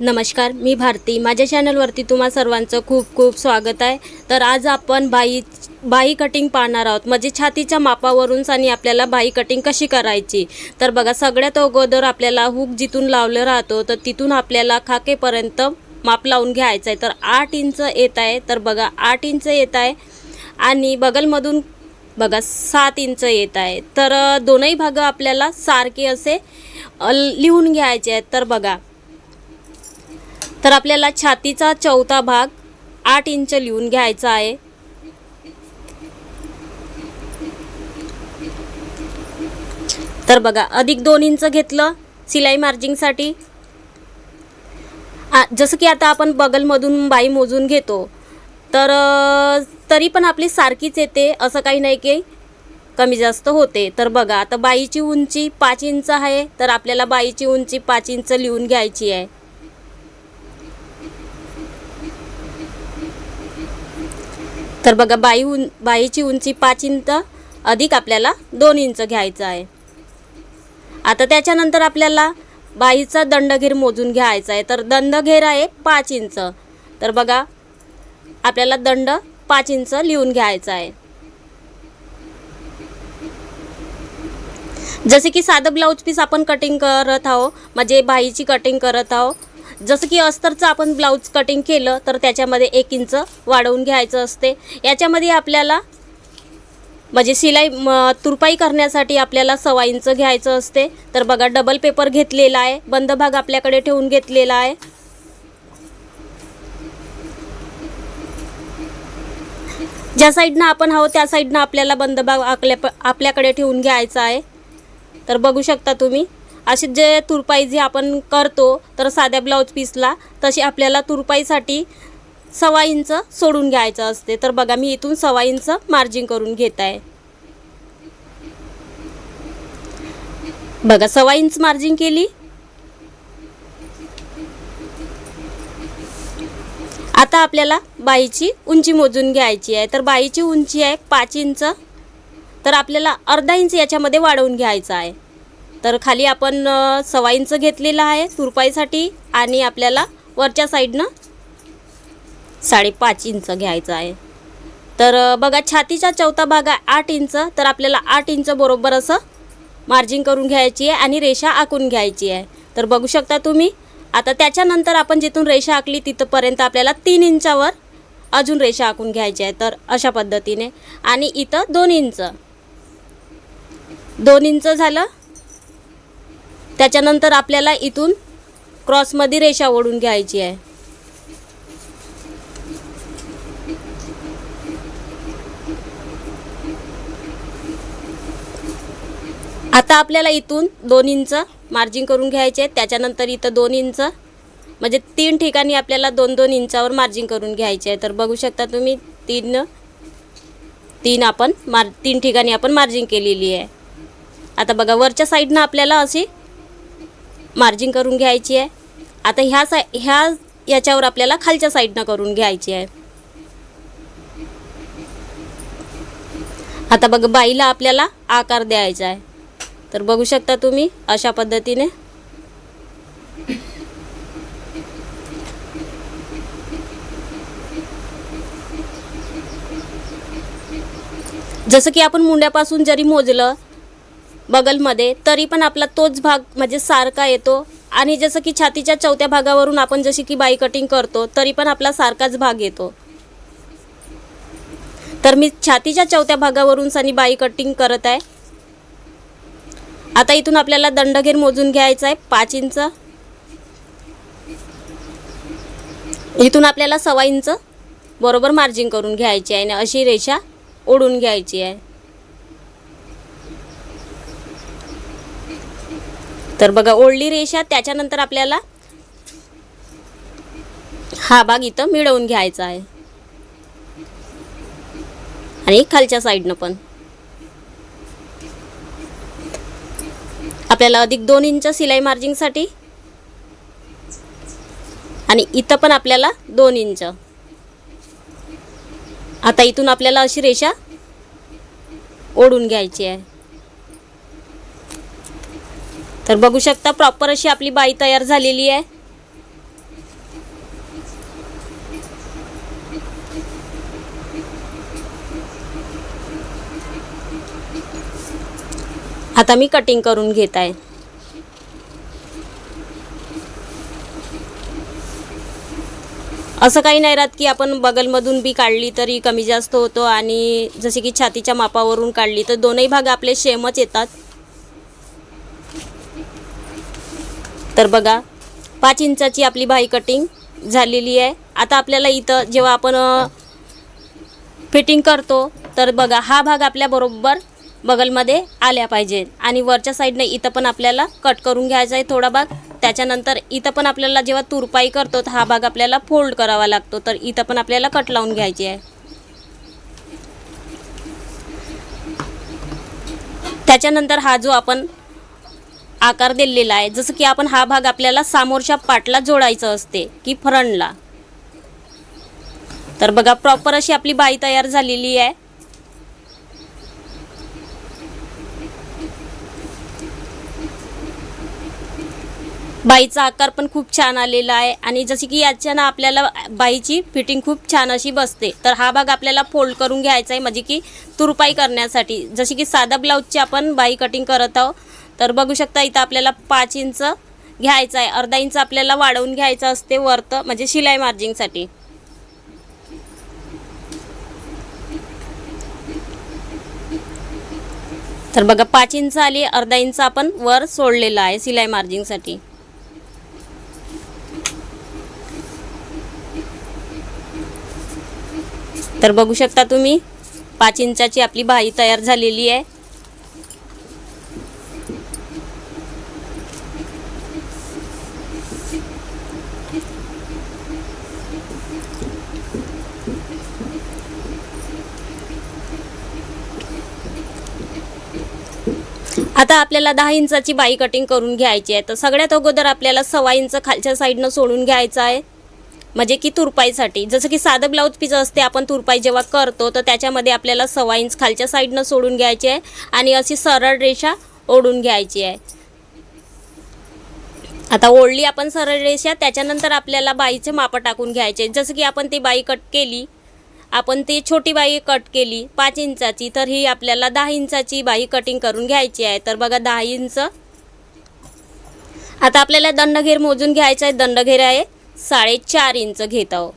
नमस्कार मी भारती. माझ्या चॅनलवरती तुम्हा सर्वांचं खूप खूप स्वागत आहे. तर आज आपण बाई बाई कटिंग पाहणार आहोत. म्हणजे छातीच्या मापावरून आणि आपल्याला बाई कटिंग कशी करायची? तर बघा सगळ्यात अगोदर आपल्याला हुक जिथून लावलं राहतो तर तिथून आपल्याला खाकेपर्यंत माप लावून घ्यायचं आहे. तर आठ इंच येत आहे. तर बघा आठ इंच येत आहे. आणि बगलमधून बघा सात इंच येत आहे. तर दोनही भाग आपल्याला सारखे असे लिहून घ्यायचे आहेत. तर बघा तर आपल्याला छातीचा चौथा भाग आठ इंच लिहून घ्यायचा आहे. तर बघा अधिक दोन इंच घेतलं सिलाई मार्जिंगसाठी आ- जसं की आता आपण बगलमधून बाई मोजून घेतो तर तरी पण आपली सारखीच येते असं काही नाही की कमी जास्त होते. तर बघा आता बाईची उंची पाच इंच आहे तर आपल्याला बाईची उंची पाच इंच लिहून घ्यायची आहे. तर बघा बाई उं बाईची उंची पाच इंच अधिक आपल्याला दोन इंच घ्यायचं आहे. आता त्याच्यानंतर आपल्याला बाईचा दंडघेर मोजून घ्यायचा आहे. तर दंडघेर आहे पाच इंच. तर बघा आपल्याला दंड पाच इंच लिहून घ्यायचा आहे. जसे की साधं ब्लाऊज पीस आपण कटिंग करत आहो म्हणजे बाईची कटिंग करत आहो जसं की अस्तरचं आपण ब्लाऊज कटिंग केलं तर त्याच्यामध्ये एक इंच वाढवून घ्यायचं असते. याच्यामध्ये आपल्याला म्हणजे शिलाई म, तुरपाई करण्यासाठी आपल्याला सव्वा इंच घ्यायचं असते. तर बघा डबल पेपर घेतलेला आहे. बंद भाग आपल्याकडे ठेवून घेतलेला आहे. ज्या साईडनं आपण आहोत त्या साईडनं आपल्याला बंद भाग आपल्या आपल्याकडे ठेवून घ्यायचा आहे. तर बघू शकता तुम्ही. असे जे तुरपाई जे आपण करतो तर साध्या ब्लाऊज पीसला तशी आपल्याला तुरपाईसाठी सव्वा इंच सोडून घ्यायचं असते. तर बघा मी इथून सव्वा इंच मार्जिन करून घेत आहे बघा सव्वा इंच मार्जिन केली. आता आपल्याला बाईची उंची मोजून घ्यायची आहे. तर बाईची उंची आहे पाच इंच. तर आपल्याला अर्धा इंच याच्यामध्ये वाढवून घ्यायचं आहे. तर खाली आपण सवाईंचं घेतलेलं इंच आहे तुरपाईसाठी आणि आपल्याला वरच्या साईडनं साडेपाच इंच घ्यायचं आहे. तर बघा छातीचा चौथा भाग आहे आठ इंच तर आपल्याला आठ इंच बरोबर असं मार्जिन करून घ्यायची आहे आणि रेषा आखून घ्यायची आहे. तर बघू शकता तुम्ही आता त्याच्यानंतर आपण जिथून रेषा आखली तिथंपर्यंत आपल्याला तीन इंचावर अजून रेषा आखून घ्यायची आहे. तर अशा पद्धतीने आणि इथं दोन इंच. दोन इंच झालं त्याच्यानंतर आपल्याला इथून क्रॉसमध्ये रेषा ओढून घ्यायची आहे. आता आपल्याला इथून दोन इंच मार्जिन करून घ्यायचे आहे. त्याच्यानंतर इथं दोन इंच म्हणजे तीन ठिकाणी आपल्याला दोन दोन इंचावर मार्जिन करून घ्यायचे आहे. तर बघू शकता तुम्ही तीन तीन आपण मार तीन ठिकाणी आपण मार्जिन केलेली आहे. आता बघा वरच्या साईडनं आपल्याला अशी मार्जिन करून घ्यायची आहे. आता ह्या साय ह्या याच्यावर आपल्याला खालच्या साईडनं करून घ्यायची आहे. आता बघ बाईला आपल्याला आकार द्यायचा आहे. तर बघू शकता तुम्ही अशा पद्धतीने. जसं की आपण मुंड्यापासून जरी मोजलं बगलमध्ये तरी पण आपला तोच भाग म्हणजे सारखा येतो. आणि जसं की छातीच्या चौथ्या भागावरून आपण जशी की बाई कटिंग करतो तरी पण आपला सारखाच भाग येतो. तर मी छातीच्या चौथ्या भागावरून सनी बाई कटिंग करत आहे. आता इथून आपल्याला दंडघेर मोजून घ्यायचा आहे पाच इंच. इथून आपल्याला सव्वा इंच बरोबर मार्जिन करून घ्यायची आहे आणि अशी रेषा ओढून घ्यायची आहे. तर बघा ओढली रेषा त्याच्यानंतर आपल्याला हा भाग इथं मिळवून घ्यायचा आहे. आणि खालच्या साईडनं पण. आपल्याला अधिक दोन इंच सिलाई मार्जिंगसाठी आणि इथं पण आपल्याला दोन इंच. आता इथून आपल्याला अशी रेषा ओढून घ्यायची आहे. तर बघू शकता प्रॉपर अशी आपली बाई तयार झालेली आहे. आता मी कटिंग करून घेत आहे. असं काही नाही राहत की आपण बगलमधून बी काढली तरी कमी जास्त होतो आणि जसे की छातीच्या मापावरून काढली तर दोनही भाग आपले सेमच येतात. तर बघा पाच इंचाची आपली बाही कटिंग झालेली आहे. आता आपल्याला इथं जेव्हा आपण फिटिंग करतो तर बघा हा भाग आपल्या बरोबर बगलमध्ये आल्या पाहिजे. आणि वरच्या साईडने इथं पण आपल्याला कट करून घ्यायचा आहे थोडा भाग त्याच्यानंतर इथं पण आपल्याला जेव्हा तुरपाई करतो तर हा भाग आपल्याला फोल्ड करावा लागतो. तर इथं पण आपल्याला कट लावून घ्यायची आहे. त्याच्यानंतर हा जो आपण आकार दिलेला आहे. जसं की आपण हा भाग आपल्याला समोरच्या पाटला जोडायचं असते की फ्रंटला तर बघा प्रॉपर अशी आपली बाई तयार झालेली आहे. बाईचा आकार पण खूप छान आलेला आहे. आणि जशी की याच्यानं आपल्याला बाईची फिटिंग खूप छान अशी बसते. तर हा भाग आपल्याला फोल्ड करून घ्यायचा आहे म्हणजे की तुरपाई करण्यासाठी. जशी की साधा ब्लाऊजची आपण बाई कटिंग करत आहोत. तर बघू शकता इथं आपल्याला पाच इंच घ्यायचं आहे. अर्धा इंच आपल्याला वाढवून घ्यायचं असते वर्त म्हणजे शिलाई मार्जिंगसाठी तर बघा पाच इंच आली अर्धा इंच आपण वर सोडलेला आहे सिलाई मार्जिंगसाठी तर बघू शकता तुम्ही पाच इंचाची आपली भाई तयार झालेली आहे. आता आपल्याला दहा इंचाची बाई कटिंग करून घ्यायची आहे. तर सगळ्यात अगोदर आपल्याला सव्वा इंच खालच्या साईडनं सोडून घ्यायचं आहे. म्हणजे की तुरपाईसाठी. जसं की साधं ब्लाऊज पीस असते आपण तुरपाई जेव्हा करतो तर त्याच्यामध्ये आपल्याला सव्वा इंच खालच्या साईडनं सोडून घ्यायची आहे आणि अशी सरळ रेषा ओढून घ्यायची आहे. आता ओढली आपण सरळ रेषा त्याच्यानंतर आपल्याला बाईचे मापं टाकून घ्यायचे. जसं की आपण ती बाई कट केली आपण ती छोटी बाई कट केली पाच इंचाची तर ही आपल्याला दहा इंचाची बाई कटिंग करून घ्यायची आहे. तर बघा दहा इंच. आता आपल्याला दंडघेर मोजून घ्यायचा आहे. दंडघेर आहे साडेचार इंच घेत आहो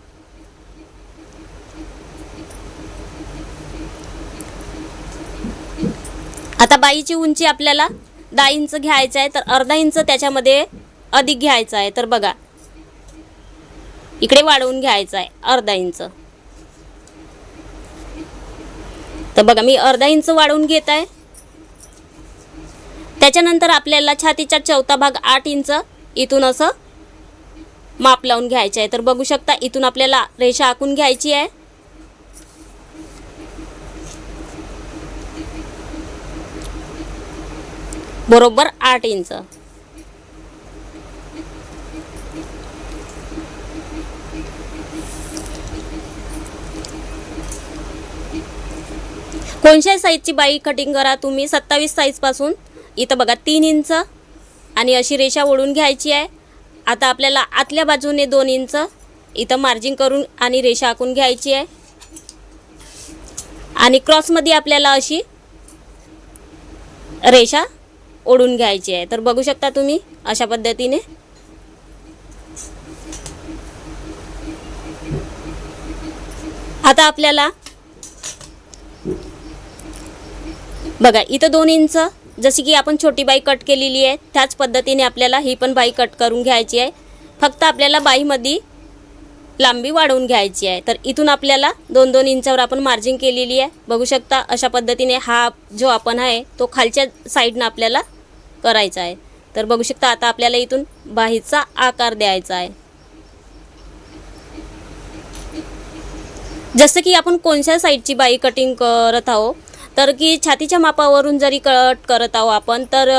आता बाईची उंची आपल्याला दहा इंच घ्यायचं आहे. तर अर्धा इंच त्याच्यामध्ये अधिक घ्यायचा आहे. तर बघा इकडे वाढवून घ्यायचं आहे. अर्धा इंच. तर बघा मी अर्धा इंच वाढवून घेत आहे. त्याच्यानंतर आपल्याला छातीचा चौथा भाग आठ इंच इथून असं माप लावून घ्यायचं आहे. तर बघू शकता इथून आपल्याला रेषा आखून घ्यायची आहे. बरोबर आठ इंच. कोणत्या साईजची बाई कटिंग करा तुम्ही सत्तावीस साईजपासून इथं बघा तीन इंच. आणि अशी रेषा ओढून घ्यायची आहे. आता आपल्याला आतल्या बाजूने दोन इंच. इथं मार्जिंग करून आणि रेषा आखून घ्यायची आहे. आणि क्रॉसमध्ये आपल्याला अशी रेषा ओढून घ्यायची आहे. तर बघू शकता तुम्ही अशा पद्धतीने. आता आपल्याला बघा इथं दोन इंच जशी की आपण छोटी बाई कट केलेली आहे त्याच पद्धतीने आपल्याला ही पण बाई कट करून घ्यायची आहे. फक्त आपल्याला बाईमध्ये लांबी वाढवून घ्यायची आहे. तर इथून आपल्याला दोन दोन इंचावर आपण मार्जिंग केलेली आहे. बघू शकता अशा पद्धतीने हा जो आपण आहे तो खालच्या साईडनं आपल्याला करायचा आहे. तर बघू शकता आता आपल्याला इथून बाहीचा आकार द्यायचा आहे. जसं की आपण कोणत्या साईडची बाई कटिंग करत आहोत तर की छातीच्या मापावरून जरी कट करत आहो आपण तर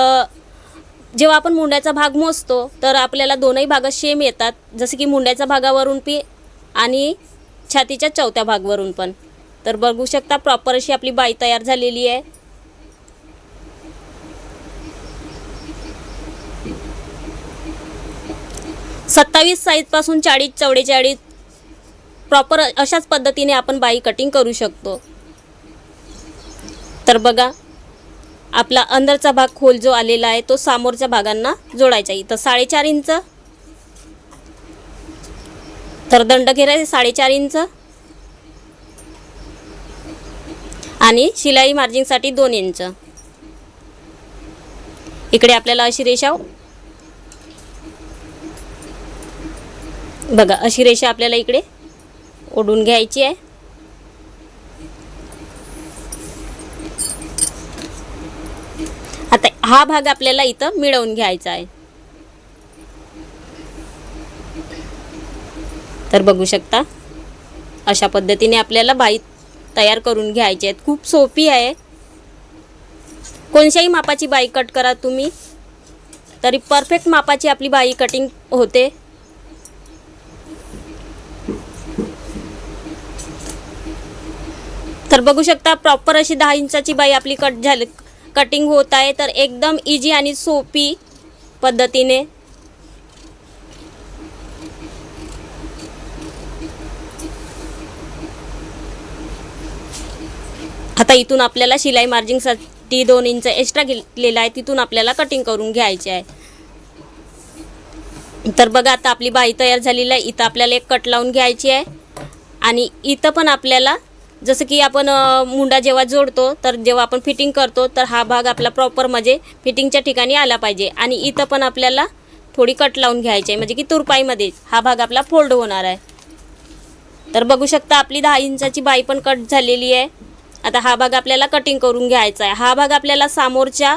जेव्हा आपण मुंड्याचा भाग मोजतो तर आपल्याला दोनही भाग सेम येतात. जसं की मुंड्याच्या भागावरून पी आणि छातीच्या चौथ्या भागवरून पण. तर बघू शकता प्रॉपर अशी आपली बाई तयार झालेली आहे. सत्तावीस साईजपासून चाळीस चौवेचाळीस प्रॉपर अशाच पद्धतीने आपण बाई कटिंग करू शकतो. तर बघा आपला अंदरचा भाग खोल जो आलेला आहे तो समोरच्या भागांना जोडायचा इथं साडेचार इंच. तर दंड घेरायचे साडेचार इंच. आणि शिलाई मार्जिंगसाठी दोन इंच. इकडे आपल्याला अशी रेषा हो. बघा अशी रेषा आपल्याला इकडे ओढून घ्यायची आहे आता हा भाग आपल्याला इथं मिळवून घ्यायचा आहे. तर बघू शकता अशा पद्धतीने आपल्याला बाई तयार करून घ्यायची आहेत. खूप सोपी आहे. कोणत्याही मापाची बाई कट करा तुम्ही. तरी परफेक्ट मापाची आपली बाई कटिंग होते. तर बघू शकता प्रॉपर अशी दहा इंचाची बाई आपली कट झाली कटिंग होत आहे तर एकदम इजी आणि सोपी पद्धतीने. आता इथून आपल्याला शिलाई मार्जिंगसाठी दोन इंच एक्स्ट्रा घेतलेला आहे तिथून आपल्याला कटिंग करून घ्यायचे आहे. तर बघा आता आपली बाई तयार झालेली आहे इथं आपल्याला एक कट लावून घ्यायची आहे. आणि इथं पण आपल्याला जसं की आपण मुंडा जेव्हा जोडतो तर जेव्हा आपण फिटिंग करतो तर हा भाग आपला प्रॉपर म्हणजे फिटिंगच्या ठिकाणी आला पाहिजे. आणि इथं पण आपल्याला थोडी कट लावून घ्यायची आहे. म्हणजे की तुरपाईमध्ये हा भाग आपला फोल्ड होणार आहे. तर बघू शकता आपली दहा इंचाची बाई पण कट झालेली आहे. आता हा भाग आपल्याला कटिंग करून घ्यायचा आहे. हा भाग आपल्याला समोरच्या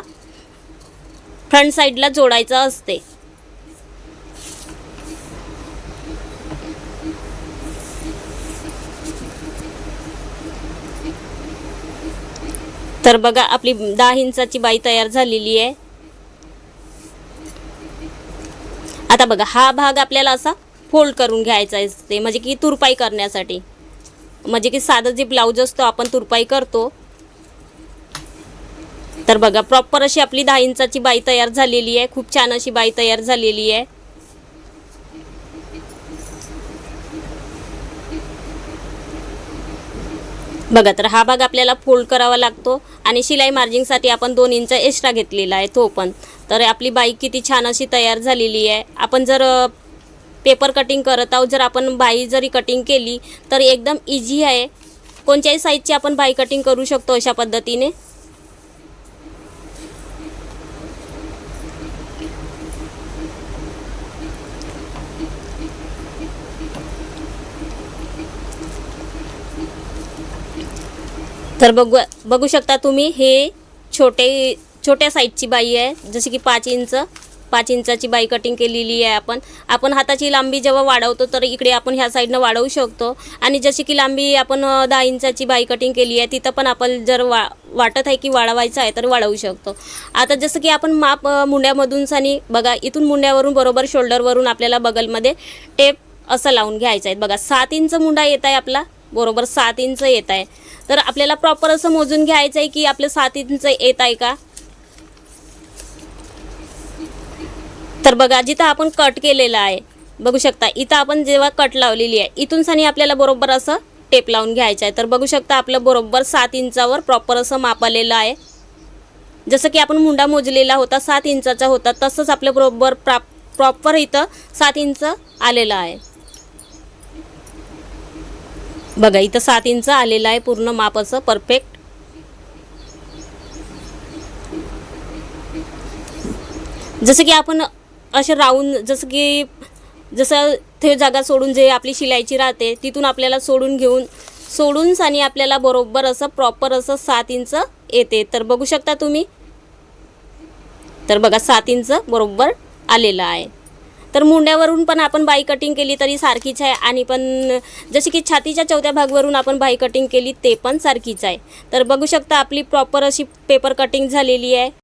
फ्रंट साईडला जोडायचा असते. तर बघा आपली दहा इंचाची बाई तयार झालेली आहे. आता बघा हा भाग आपल्याला असा फोल्ड करून घ्यायचा असते म्हणजे की तुरपाई करण्यासाठी. म्हणजे की साधं जे ब्लाऊज असतो आपण तुरपाई करतो. तर बघा प्रॉपर अशी आपली दहा इंचाची बाई तयार झालेली आहे खूप छान अशी बाई तयार झालेली आहे. बघा तर हा भाग आपल्याला फोल्ड करावा लागतो आणि शिलाई मार्जिंगसाठी आपण दोन इंच एक्स्ट्रा घेतलेला आहे तो पण. तर आपली बाई किती छान अशी तयार झालेली आहे. आपण जर पेपर कटिंग करत आहोत जर आपण बाई जरी कटिंग केली तर एकदम इझी आहे. कोणत्याही साईजची आपण बाई कटिंग करू शकतो अशा पद्धतीने. तर बघू बघू शकता तुम्ही हे छोटे छोट्या साईजची बाई आहे. जशी की पाच इंच पाच इंचाची बाई कटिंग केलेली आहे आपण. आपण हाताची लांबी जेव्हा वाढवतो तर इकडे आपण ह्या साईडनं वाढवू शकतो. आणि जशी की लांबी आपण दहा इंचाची बाई कटिंग केली आहे तिथं पण आपण जर वा वाटत आहे की वाढवायचं आहे तर वाढवू शकतो. आता जसं की आपण माप मुंड्यामधून आणि बघा इथून मुंड्यावरून बरोबर शोल्डरवरून आपल्याला बगलमध्ये टेप असं लावून घ्यायचं आहे. बघा सात इंच मुंडा येत आहे आपला. बरोबर सात इंच येत आहे. तर आपल्याला प्रॉपर असं मोजून घ्यायचं आहे की आपलं सात इंच येत आहे का? तर बघा जिथं आपण कट केलेला आहे बघू शकता इथं आपण जेव्हा कट लावलेली आहे इथून सनी आपल्याला बरोबर असं टेप लावून घ्यायचं आहे. तर बघू शकता आपलं बरोबर सात इंचावर प्रॉपर असं माप आलेलं आहे. जसं की आपण मुंडा मोजलेला होता सात इंचाचा होता तसंच आपलं बरोबर प्रा प्रॉपर इथं सात इंच आलेलं आहे. बघा इथं सात इंच आलेलं आहे पूर्ण माप असं परफेक्ट जसं की आपण असे राहून जसं की जसं ते जागा सोडून जे आपली शिलाईची राहते तिथून आपल्याला सोडून घेऊन सोडून आणि आपल्याला बरोबर असं प्रॉपर असं सात इंच येते. तर बघू शकता तुम्ही? तर बघा सात इंच बरोबर आलेलं आहे. तर मुंड्यावरून पण आपण बाई कटिंग केली तरी सारखीच आहे. आणि पण जशी की छातीच्या चौथ्या भागवरून आपण बाई कटिंग केली ते पण सारखीच आहे. तर बघू शकता आपली प्रॉपर अशी पेपर कटिंग झालेली आहे.